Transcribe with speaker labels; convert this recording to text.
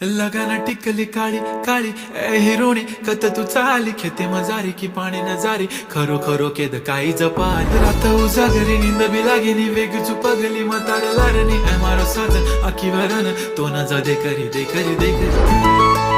Speaker 1: लगाना टिकली काळी काळी ए हिरोणी कत तू चाली खेते मजारी की पाणी नजारी खरो खरो केद काही जपाल रात उजागरी निंद बी लागेनी वेग चुपगली मतार लारणी. ए मारो साज अखी वरण तो न जा दे करी दे करी दे करी.